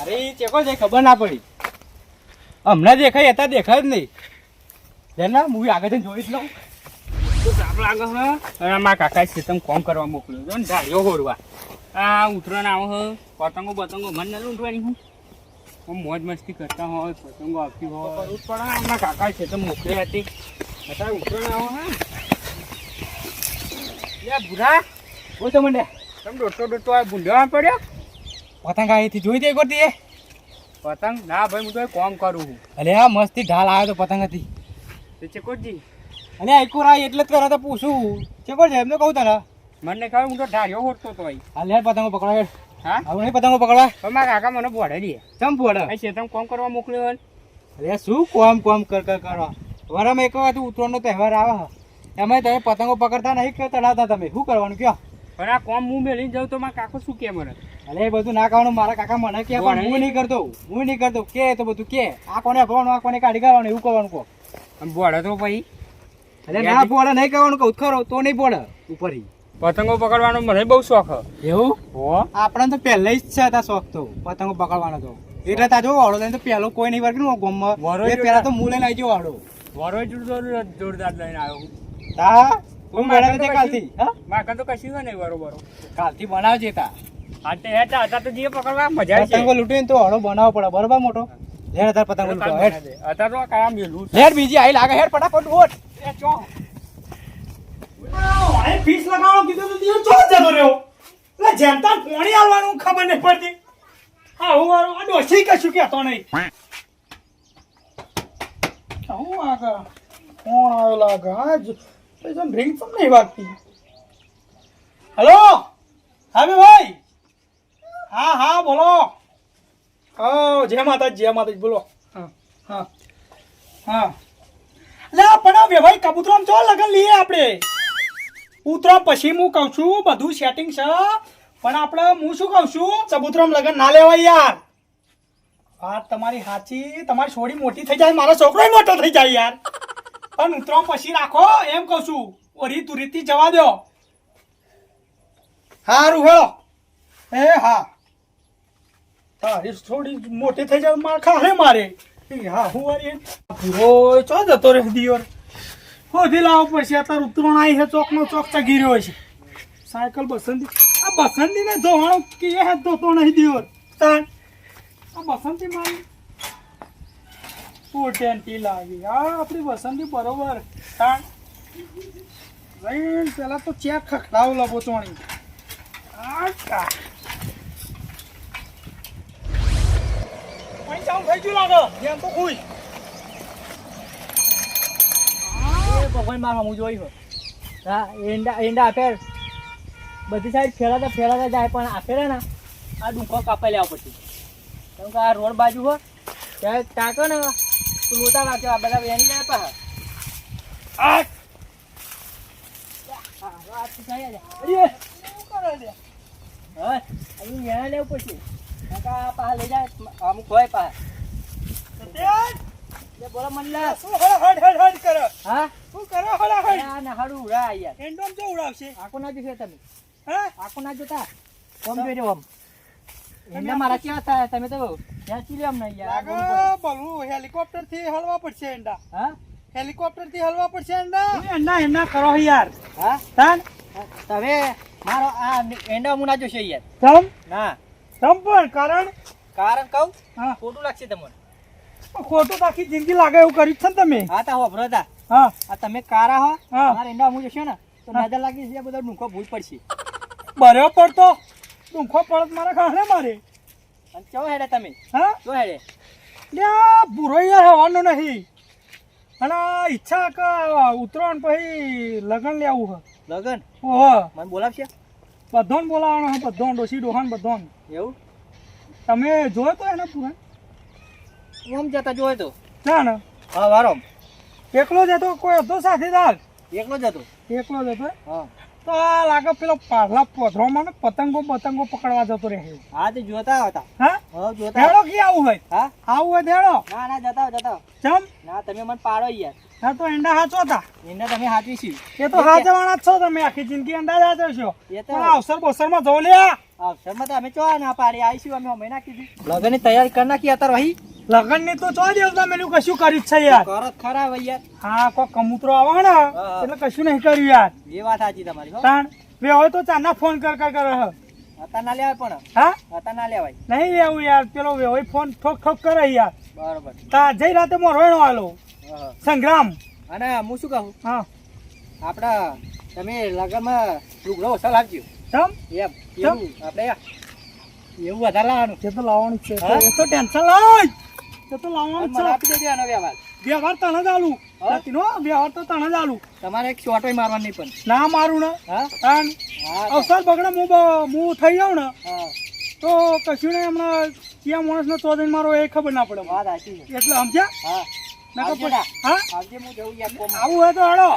અરે ચેકો છે, ખબર ના પડી. હમણાં દેખાય હતા દેખાય જ નહીં. જેના હું આગળ જોઈ જ લઉં. તો સાપ આગળ, હે? મારા કાકા છે કોમ કરવા મોકલ્યો છો હોરવા. આ ઉતરણ આવો, હ? પતંગો પતંગો મન નથી ઉઠવાની હું. મોજ મસ્તી કરતા હોય, પતંગો આપતી હોય. પણ મારા કાકા છે તો મોકલી હતી. અત્યારે ઉતરણ આવો, હે? લે ભૂરા. બોલ તો મને તમે દોડતો દોડતો આ ભૂંડવા પડ્યો? પતંગ અહીંથી જોઈ દે ગોતી પતંગ? ના ભાઈ હું તો કોમ કરું છું. આ મસ્તી ઢાલ આવ્યો તો પતંગ હતી. તે ચેકોજી અને આઈકોર આવી એટલે જ કરો તો પૂછું. ચેકોટ એમને કહું તને. મને ખબર હું તો ઢાળ્યો હોટતો તો ભાઈ હાલ પતંગો પકડાય હા? હવે નહીં પતંગો પકડવા? પણ મારા કાકા મને બોડે દે. ચમ બોડે અહીં શેતમ કોમ કરવા મોકલ્યો અરે શું કોમ કોમ કર કર કરવા? વરામાં એક વખત ઉત્તરાયણનો તહેવાર આવે. એમાં તમે પતંગો પકડતા નહીં કે તડાતા તમે? શું કરવાનું કયો? પણ આ કોમ હું મેળવી જાઉં તો મારા કાકો શું કે મને? અરે એ બધું ના કરવાનું મારા કાકા મને કે પણ હું નહીં કરતો. હું નહીં કરતો. કે તો બધું કે. આ કોને ભણવાનું આ કોને કાઢી કાઢવાનું એવું કરવાનું કહો. બોડે તો પછી. અરે ના બોડે નહીં કરવાનું કહું. ખરો તો નહીં બોડે ઉપર. પતંગો પકડવાનો મને બહુ શોખ. એવું? હો. આપણે તો પહેલા જ છે તા શોખ તો પતંગો પકડવાનો તો. એટલે તા જો વાળો લઈને તો પહેલો કોઈ નહીં વર્ગ ગોમમાં. એ પહેલા તો મૂળે લઈ જો વાળો. વરો જોરદાર લઈને આવ્યો તા હું મેળવે તે કાલથી? હા? મારે તો કશું હોય નહીં વરો કાલથી બનાવજે તા. આ તે હતા તો જીએ પકડવા મજા છે પતંગો લૂટીને તો હળો બનાવવો પડે બરોબર મોટો? લેડ તાર પતંગો લૂટો હેડ અત્યારે તો કામ મેલું લેડ બીજી આઈ લાગે હેડ ફટાફટ ઓટ એ ચો. આય ફીસ લગાવવાનું કીધું તો દીયો ચો જતો રહ્યો? એટલે જેમ તાર પોણી આવવાનું ખબર નહીં પડતી. હા હું મારું આ ડોસી કશું કહેતો નહીં. હું આગળ? કોણ આવ્યો લાગે રિંગ પણ નહીં વાગતી હલો? હા બે ભાઈ હા હા બોલો. હા જય માતાજી જય માતાજી બોલો. હા. હા. હા. લે પણ આ વેભાઈ કબૂતરામ ચો લગન લઈએ આપણે? ઉતરો પછી હું કહું છું બધું સેટિંગ છે. પણ આપણે હું શું કહું છું? ચબૂતરામ લગન ના લેવાય યાર. વાત તમારી સાચી તમારી છોડી મોટી થઈ જાય મારો છોકરો મોટો થઈ જાય યાર. પણ ઉતરો પછી રાખો, એમ કહું છું. ઓરી તુરીથી જવા દો. હારું, હેળો. એ, હા. તારી થોડી મોટી થઈ જાય, મારે ખારે મારે. હા, હું વારી પૂરો ચો જતો રે દિયોર હોધી લાવો પડશે અત્યારે ઉતરણ આવી છે, ચોકનો ચોક ચગી રહ્યો છે. સાયકલ બસંતી. આ બસંતી ને ધોવાનો કે એ ધોતો નહીં દિયોર આ બસંતી મારી. પોટેન્ટી લાગી આ આપણી વસંતી બરોબર. તાણ. પેલા તો ચેક ખખડાવ લગો ચોણી થઈ ગયું લાગે. એમ તો ખુશ ભગવાન માર હું જોઈ હા એંડા એંડા આપે બધી સાઈડ ફેલાતા ફેલાતા જાય પણ આપે ને. આ ડુંખો કાપાઈ લેવા પછી. કેમ કે આ રોડ બાજુ હોય ત્યાં ટાંકો ને લોટા નાખ્યો આ બધા વેણી જાય પા આ અહીં વેણા લેવું પછી કાકા પા લઈ જાય અમુક હોય પા બોલો મનલા શું હળ હળ હળ હળ કરે? હા? શું કરો હળ હળ ના નહાડું ઉડા યાર. એન્ડોમ જો ઉડાવશે. આખો ના જોશે તમે? હા? ના જોતા? કોમ જોઈ આમ. એમને મારા કેવા થાય? તમે તો ખેંચી લ્યો અમને યાર બોલું હેલિકોપ્ટરથી હલવા પડશે એંડા. હા? હેલિકોપ્ટરથી હલવા પડશે એંડા? એંડા એંડા કરો યાર. હા? તાન? તમે મારો આ એંડા મુના જોશે યાર. તમ? ના. તમ પણ કારણ? કારણ કહું? હા. ખોટું લાગશે તમને. ખોટું આખી જિંદગી લાગે એવું કર્યું છે ને તમે. હા તા હોભરો તા. હા. આ તમે કારા હો. મારા એંડા હું જશે ને તો નજર લાગી છે બધા ડુંખો ભૂલ પડશે. બર્યો પડતો ડુંખો પડત મારા ખાણે મારે. અને ચો હેડે તમે? હા? ચો હેડે? લે બુરો યાર હવાનો નહીં અને ઈચ્છા કે ઉતરણ પછી લગન લેવું હ. લગન? ઓહો મને બોલાવશે? બધોન બોલાવાનો હ બધોન ડોસી ડોહાન બધોન. એવું? તમે જોયો તો એને પૂરા? ઓમ જતા જોયો તો. ના ને હા વારો. એકલો જતો કોઈ હતો સાથીદાર એકલો જતો એકલો જતો હા. તો આ લાગે પેલો પાછલા પોથરોમાં ને પતંગો પતંગો પકડવા જતો રહે હા તે જોતા હતા. હા? જોતા. ધેડો કી આવું હોય? હા? આવું હોય ધેડો ના ના જતા જતા ચમ? ના તમે મને પાડો યાર. હા તો એંડા હાચો હતા. એંડા તમે હાચી છી. એ તો હાચવાના છો તમે આખી જિંદગી અંડા જ હાચો છો. એ તો પણ અવસર બોસરમાં જવું લે અવસરમાં તો અમે ચો ના પાડી આવીશું અમે અમે નાખી દીધી લગન તૈયારી કરી નાખી અત્યારે વહી. લગનની તો ચો દેવતા એનું કશું કર્યું જ છે યાર. કરત ખરા ભાઈ યાર. હા કોઈ કમૂતરો આવે ને. એટલે કશું નહીં કર્યું યાર. એ વાત સાચી તમારી હો. તાણ વે હોય તો ચાના ફોન કર કર કર હે. હતા ના લેવાય પણ. હા? હતા ના લેવાય. નહીં લેવું યાર પેલો વેવાઈ ફોન ઠોક ઠોક કરે યાર. બરોબર. તા જઈ રાતે મોરવેણો આલો સંગ્રામ. અને હું શું કહું? હા. આપડા તમે લગનમાં લુગડો ઓછા લાવજો તમ એમ એવું આપણે એવું વધારે લાવવાનું. એ તો લાવવાનું છે? એ તો ટેન્શન લાય એ તો લાવવાનું મને આપી દેજો આનો વ્યવહાર. વ્યવહાર તને જ આલું. હા? વ્યવહાર તો તને જ આલું. તમારે એક મારવાનું પણ. ના મારું ને. હા? તાણ હા તો- અવસર બગડે હું હું થઈ જાઉં ને તો કશું ને હમણાં ક્યાં માણસનો ચોદન મારો એ ખબર ના પડે. વાત સાચી એટલે સમજ્યા? હા. આવું હોય તો હડો.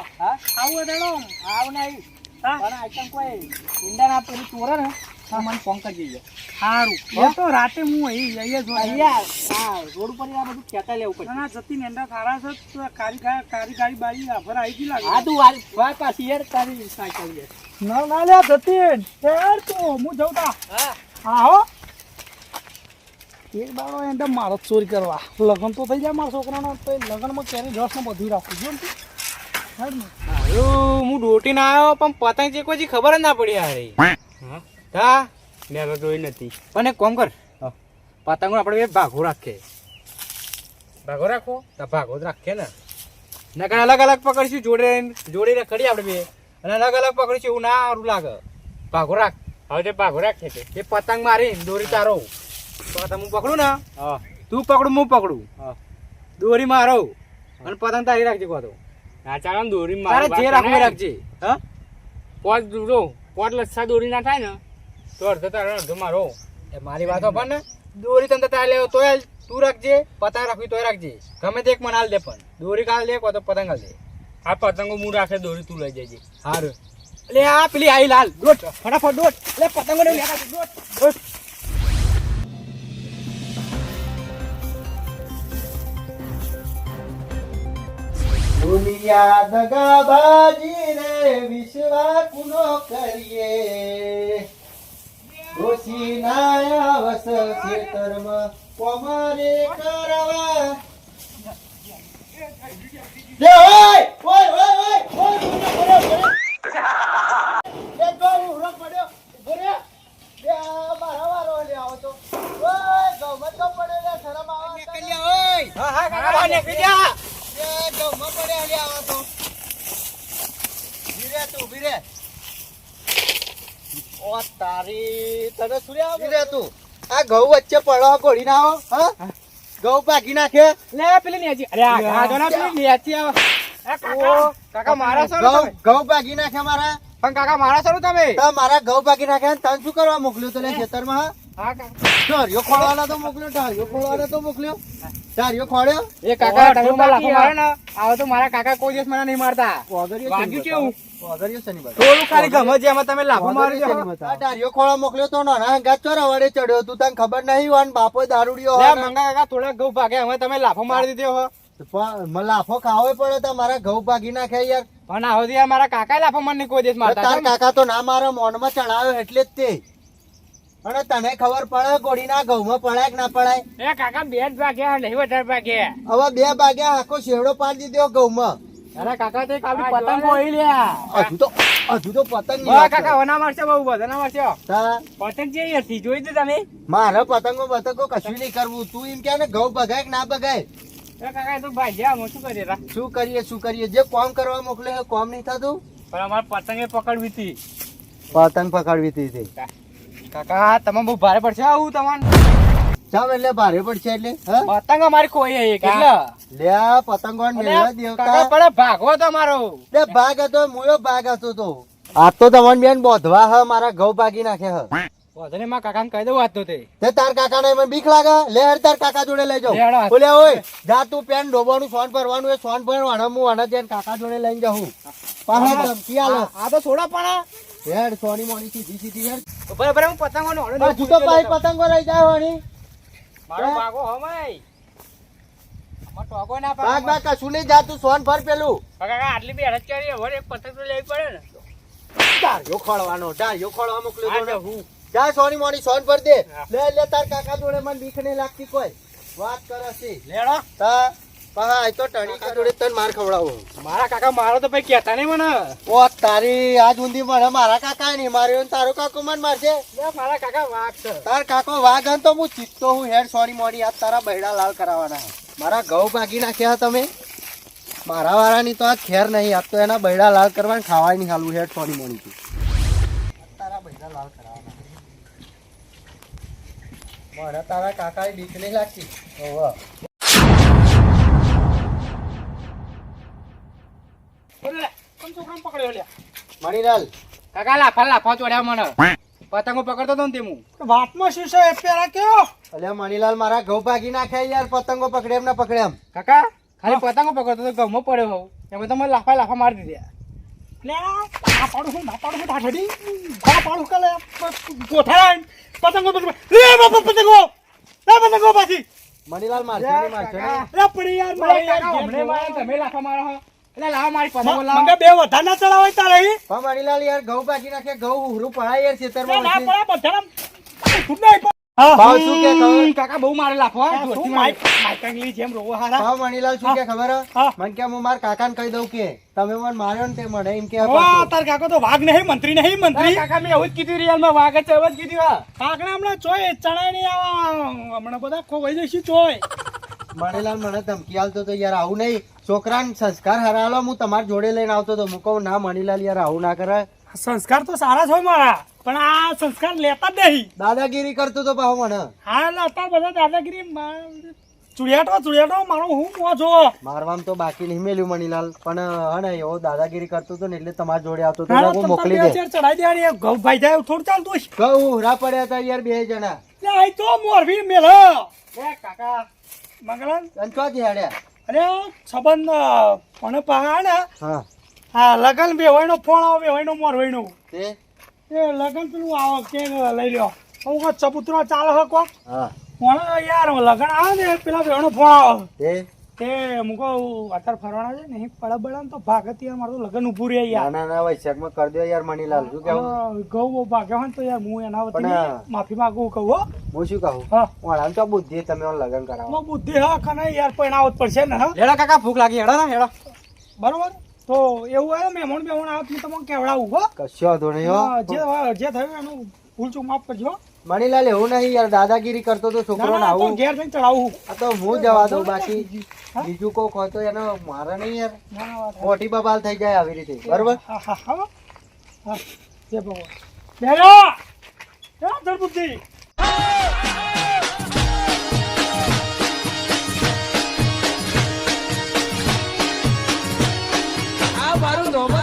આવું હોય તો હડો. આવ નહીં. પણ આઈટમ કોઈ ઈંડા ના પેલું ચોરે ને. તો મને ફોન કરી દેજો સારું હા? તો રાતે હું અહીં અહીંયા જો અહીંયા હા રોડ ઉપર આ બધું ખેતા લેવું પડે ના, ના, જતી નેંડા થારા છે. તો કારી કારી ગાડી બારી આફર આવી ગઈ લાગે. હા તું વાર વાર પાછી યાર તારી સાયકલ લે. ના ના લે જતી યાર તો હું જઉં તા. હા. હા હો. એક દાડો એને મારો જ ચોરી કરવા. લગ્ન તો થઈ જાય મારા છોકરાનો તો એ લગ્નમાં ક્યારે રસ ને બધું રાખું જો ને. હું દોટીને આવ્યો પણ પતંગ જે કોઈ ખબર જ ના પડી હારી હા? મેં તો જોઈ નથી. પણ એક કોમ કર. પતંગો આપણે બે ભાગો રાખીએ. ભાગો રાખો? તો ભાગો જ રાખીએ ને. નકર અલગ અલગ પકડીશું જોડે જોડે રખડીએ આપણે બે. અને અલગ અલગ પકડીશું એવું ના સારું લાગે. ભાગો રાખ. હવે તે ભાગો રાખે છે એ પતંગ મારી દોરી તારો. પતંગ હું પકડું ને? તું પકડું હું પકડું. દોરી મારો. અને પતંગ તારી રાખજે કહો તો ના ચાલો દોરી મારે જે રાખજે. હા? પોચ દૂરો પોચ લચ્છા દોરી ના થાય ને. તો જતા તારો અડધો મારો. એ મારી વાતો પણ ને. દોરી તને તારે લેવો તો હાલ, તું રાખજે પતંગ રાખવી તોય રાખજે. ગમે તે એક મને હાલ દે પણ. દોરી કાલ દે કો તો પતંગ હાલ દે. આ પતંગો હું રાખે દોરી તું લઈ જજે. હારું. એટલે આ પેલી આઈ લાલ. દોટ ફટાફટ દોટ. એટલે પતંગો ને લેતા દોટ દોટ. દુનિયા દગાબાજી રે વિશ્વા કુનો કરીએ. દોષી ના આવસ ખેતરમાં કોમારે કરવા. લે ઓય ઓય ઓય ઓય ઓય ઊભો રે. એ તો ઉરો પડ્યો ઊભો બે મારા વારો લે આવો તો. ઓય ગમત મત પડે લે શરમ આવે હા હા કાકા નીકળી જા. એ મત પડે લે આવો તો. ઊભી રે તું ઊભી રે. ઓ તારી તને શું રે તું? આ ઘઉં વચ્ચે પડો ઘોડી ના હા ઘઉં પાકી નાખે? લે પેલી નેજી. અરે આ ગાધો ના પેલી નેજી આવે. કાકા કાકા મારા સર ઘઉં પાકી નાખે મારા? પણ કાકા મારા સર તમે? તો મારા ઘઉં પાકી નાખે તને શું કરવા મોકલ્યો તને ખેતરમાં હા? ઢાળિયો ખોળવાના તો મોકલ્યો ઢાળિયો ખોળવાના તો મોકલ્યો. ઢાળિયો ખોળ્યો? એ કાકા તમે તો લાફો બાકી ને. આવો તો મારા કાકા કોઈ દિવસ મને નહીં મારતા. વાગ્યું કેવું? બતાવો? વાગરિયો શેની બતાવો? થોડું ખાલી ગમે છે એમાં તમે લાફો મારી વાગરિયો શેની દો બતાવો? આ ઢાળિયો ખોળવા મોકલ્યો તો નાના હંગાત ચોર અવાડે ચડ્યો તું તને ખબર નહીં હોય બાપો દારૂડિયો લે હોય ને. મંગા કાકા થોડા ઘઉં ભાગે હવે તમે લાફો મારી દીધો હો પણ મને લાફો ખાવો પડે તો મારા ઘઉં ભાગી નાખે યાર પણ આવો યાર મારા કાકા લાફો મને કોઈ દિવસ મારતા તાર કાકા તો ના મારા મોનમાં ચડાવ્યો એટલે જ તે અને તને ખબર પડે ઘોડીના ઘઉંમાં પડાય કે ના પડાય એ કાકા બે જ ભાગ્યા નહીં વધારે ભાગ્યા હવે બે ભાગ્યા આખો શેવડો પાડી દીધો ઘઉંમાં અરે કાકા તો પતંગ કોઈ લ્યા. હજુ તો હજુ તો પતંગ વાહ કાકા વના મારશે બહુ બધા મારશે. પતંગ જે હતી જોઈ દે તમે? મારે પતંગો પતંગો કશું નહીં કરવું. તું એમ કે ને ઘઉં બગાય કે ના બગાય? એ કાકા તો શું કરીએ શું કરીએ શું કરીએ? જે કોમ કરવા મોકલે એ કોમ નહીં થતું? પણ અમારે પતંગે પકડવી હતી. પતંગ પકડવી હતી તે. કાકા તમે બહુ ભારે પડશે આવું તમને ચાલ એટલે ભારે પડશે એટલે પતંગ અમારી કોઈ એક લે પતંગો મેળવા દેવતા. તો મારો. બે ભાગ હતો મુયો ભાગ હતો તો. આ તો તમને બેન બોધવા હ મારા ઘઉં ભાગી નાખે હ. બોધને માં કાકાને કહી દઉં વાત તો તે. તે તાર કાકાને મને બીક લાગે? લે તાર કાકા જોડે લે હેડો. બોલે ઓય જા તું પેન ડોબાનું સોન ભરવાનું એ સોન ભર વાણા હું જઈને કાકા જોડે લઈને જાઉં. પાછા ધમકી આલે. આ તો થોડા પણ હેડ સોની મોની સીધી સીધી હેડ. બરાબર હું પતંગો નો તો પાઈ પતંગો રહી જાય મારો ભાગો હમાય પાડે. ભાગ કશું નહીં જાતું સોન ભર પેલું. કાકા આટલી બે હરજ કરી હવે એક પતંગ તો લેવી પડે ને. ડાળિયો ખોળવાનો ડાળિયો ખોળવા તો તો હું. જા સોની મોની સોન ભર દે. લે લે તાર કાકા જોડે મને બીક નહીં લાગતી કોઈ. વાત કરે છે. લેડો. તા પહા તો ટણી જોડે તને માર ખવડાવું. મારા કાકા મારો તો ભાઈ કહેતા નહીં મને. ઓ તારી આજ ઊંધી મને મારા કાકા નહીં માર્યો તારો કાકો મને મારશે? લે, મારા કાકા વાઘ છે. તાર કાકો વાઘ તો હું ચીતતો હું હેડ સોરી મોડી આજ તારા બૈડા લાલ કરાવવાના. મારા ઘઉં ભાગી નાખ્યા તમે? મારા વાળાની તો આજ ખેર નહીં આજ તો એના બૈડા લાલ કરવા ખાવાની હાલવું હેડ થોડી મોડી થી તારા બૈડા લાલ કરાવવાના મારે તારા કાકા બીક નહીં લાગતી? મણીલાલ. કાકા લાફા લાફા ચોડ્યા મને. પતંગો પકડતો હતો ને તે હું વાતમાં શું છે એ પેલા કયો અલ્યા મણીલાલ મારા ઘઉં ભાગી નાખ્યા યાર પતંગો પકડે એમ ના પકડે એમ કાકા ખાલી પતંગો પકડતો તો ગમો પડ્યો હોઉં એમાં તો મને લાફા લાફા મારી દીધા લે આ પાડું હું ના પાડું હું ઢાઢડી આ પાડું કલે ગોઠાણ પતંગો લે બાપા પતંગો લે પતંગો પાછી મણીલાલ મારજો નહીં લે પડી યાર મારે યાર હમણે મારે તમે લાફા મારો હો એટલે લાવો મારી પતંગો લાવો મંગા બે વધારે ના ચલાવાય તારે અહીં પણ યાર ઘઉં ભાગી નાખ્યા ઘઉં ઉહરું પડાય યાર ખેતરમાં ના પડા બધાના ખૂબ ભાવ શું કે ખબર? કાકા બહુ મારે લાફો શું માઈક મારે. જેમ રોવો હારા. ભાવ મણીલાલ શું કે ખબર? હે? કે હું મારા કાકાને કહી દઉં કે તમે મને માર્યો ને તે મને એમ કે ઓ તાર કાકો તો વાઘ નહીં મંત્રી નહીં મંત્રી. કાકા મેં એવું જ કીધું રિયલમાં વાઘ જ છે, એવું જ કીધું હા. કાકડા હમણાં ચોય ચણાય નહીં આવા હમણાં બધા ખોવાઈ જશે ચોય. મણીલાલ મને ધમકી આલતો તો યાર આવું નહીં. છોકરાને સંસ્કાર હરાલો હું તમારી જોડે લઈને આવતો તો હું કહું ના મણીલાલ યાર આવું ના કરે. સંસ્કાર તો સારા છે મારા પણ આ સંસ્કાર લેતા જ નહીં. દાદાગીરી કરતો તો ભાવ મને. હા અત્યારે બધા દાદાગીરી ચુડિયાટો ચુડિયાટો મારો હું મો છો? મારવામાં તો બાકી નહીં મેલ્યું મણીલાલ પણ હા એવો દાદાગીરી કરતો તો ને એટલે તમારી જોડે આવતો તો હું મોકલી દે. ચડાઈ દે યાર ઘઉં ભાઈ જાય થોડું ચાલતું ઘઉં ઉહરા પડ્યા હતા યાર બે જણા. લે તો મોરવી મેલો. લે કાકા મંગળન? અંચવા જ હેડ્યા અરે સંબંધ પણ પા ને? હા. હા લગન બેવાઈનો ફોન આવે બેવાઈનો મોરવાઈનો તે? એ લગન પેલું આવો કે લઈ લ્યો. હું કહું ચબૂતરો ચાલે હે કોક? હા. ફોન યાર લગન આવે ને પેલા બેવાનો ફોન આવે. તે? તે હું કહું અત્યારે ફરવાના છે ને પડા બડા તો ભાગત યાર મારું તો લગન ઉભું રહે યાર. ના ના ના વૈશાખમાં કરી દો યાર મણીલાલ શું કેવું હા, બહુ ભાગ્યા હોય ને તો યાર હું એના વતી માફી માંગુ કહું હો. હું શું કહું? હા. વાળાને તો બુદ્ધિ તમે લગન કરાવો. બુદ્ધિ હા કને યાર આવત પડશે ને હેડા કાકા ભૂખ લાગી હેડા ને હેડા. બરોબર? તો એવું હોય મહેમાન બેમાન આવે તો હું તમને કહેવડાવું હો. કશો વાંધો નહીં હો. જે થયું એનું ભૂલ ચૂક માફ કરજો હો. મણીલાલ એવું નહીં યાર દાદાગીરી કરતો તો છોકરો ના, આવું. ઘેર જઈને ચડાવું આ તો હું જવા દઉં બાકી. બીજું કોક હોય તો એનો મારે નહીં યાર. ના, ના, વાત મોટી બબાલ થઈ જાય આવી રીતે. બરોબર? મારું નોબત